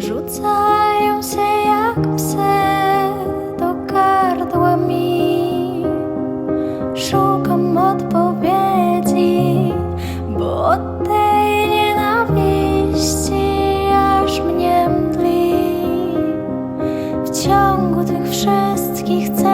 rzucają się jak psy do gardła mi. Szukam odpowiedzi, bo od tej nienawiści aż mnie mdli. W ciągu tych wszystkich cech